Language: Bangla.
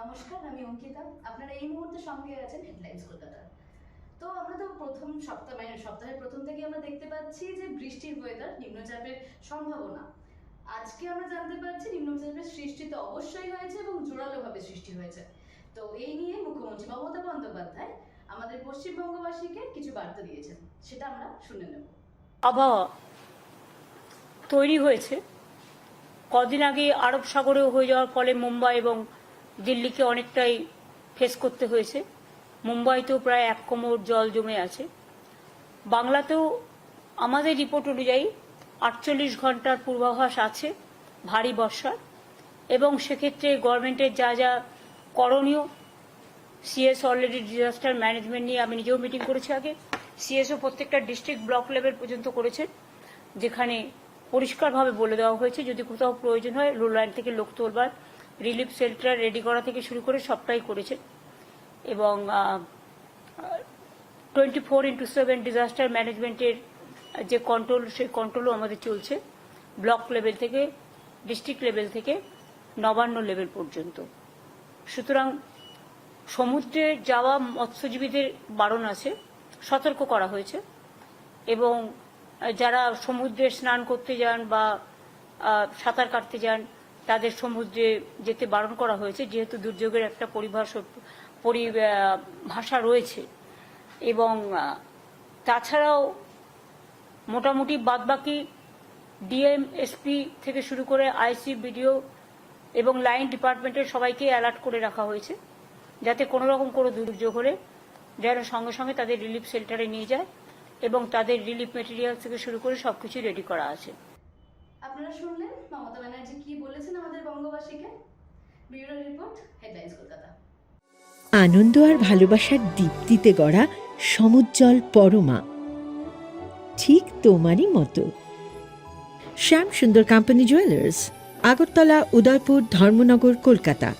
নমস্কার, আমি অঙ্কিতা। আপনারা এই মুহূর্তে সঙ্গে আছেন হেডলাইন্স কলকাতা তো আমরা তো প্রথম সপ্তাহ মানে সপ্তাহের প্রথম থেকে আমরা দেখতে পাচ্ছি যে বৃষ্টির ওয়েদার নিম্নচাপের সম্ভাবনা। আজকে আমরা জানতে পারছি নিম্নচাপের সৃষ্টি তো অবশ্যই হয়েছে এবং জোরালোভাবে সৃষ্টি হয়েছে। তো এই নিয়ে মুখ্যমন্ত্রী মমতা বন্দ্যোপাধ্যায় আমাদের পশ্চিমবঙ্গবাসীকে কিছু বার্তা দিয়েছেন। সেটা আমরা শুনে নেব। আবহাওয়া তৈরি হয়েছে। কদিন আগে আরব সাগরেও হয়ে যাওয়ার ফলে মুম্বাই এবং দিল্লিকে অনেকটাই ফেস করতে হয়েছে। মুম্বাইতেও প্রায় এক কোমর জল জমে আছে। বাংলাতেও আমাদের রিপোর্ট অনুযায়ী আটচল্লিশ ঘণ্টার পূর্বাভাস আছে, ভারী বর্ষার। এবং সেক্ষেত্রে গভর্নমেন্টের যা যা করণীয় সিএস অলরেডি ডিজাস্টার ম্যানেজমেন্ট নিয়ে আমি নিজেও মিটিং করেছি আগে। সিএসও প্রত্যেকটা ডিস্ট্রিক্ট ব্লক লেভেল পর্যন্ত করেছেন, যেখানে পরিষ্কারভাবে বলে দেওয়া হয়েছে, যদি কোথাও প্রয়োজন হয় রোল লাইন থেকে লোক তোলবার রিলিফ শেল্টার রেডি করা থেকে শুরু করে সবটাই করেছে। এবং twenty four into seven disaster ম্যানেজমেন্টের যে কন্ট্রোল সেই কন্ট্রোলও আমাদের চলছে। ব্লক লেভেল থেকে ডিস্ট্রিক্ট লেভেল থেকে নবান্ন লেভেল পর্যন্ত। সুতরাং সমুদ্রে যাওয়া মৎস্যজীবীদের বারণ আছে, সতর্ক করা হয়েছে। এবং যারা সমুদ্রে স্নান করতে যান বা সাঁতার কাটতে যান তাদের সমুদ্রে যেতে বারণ করা হয়েছে, যেহেতু দুর্যোগের একটা পরিভাষ পরিভাষা রয়েছে। এবং তাছাড়াও মোটামুটি বাদবাকি ডিএম এসপি থেকে শুরু করে আইসি বিডিও এবং লাইন ডিপার্টমেন্টের সবাইকে অ্যালার্ট করে রাখা হয়েছে, যাতে কোনো রকম কোনো দুর্যোগ হলে যেন সঙ্গে সঙ্গে তাদের রিলিফ সেন্টারে নিয়ে যায় এবং তাদের রিলিফ মেটেরিয়াল থেকে শুরু করে সবকিছু রেডি করা আছে। আপনারা শুনলেন মমতা ব্যানার্জি কি বলেছেন আমাদের বঙ্গবাসীকে? Bureau report, headlines Kolkata. আনন্দ আর ভালোবাসার দীপ্তিতে গড়া সমুজ্জ্বল পরমা। ঠিক তোমারই মতো। Shyam Sundar company jewellers Agartala, Udaipur, Dharmanagar, Kolkata.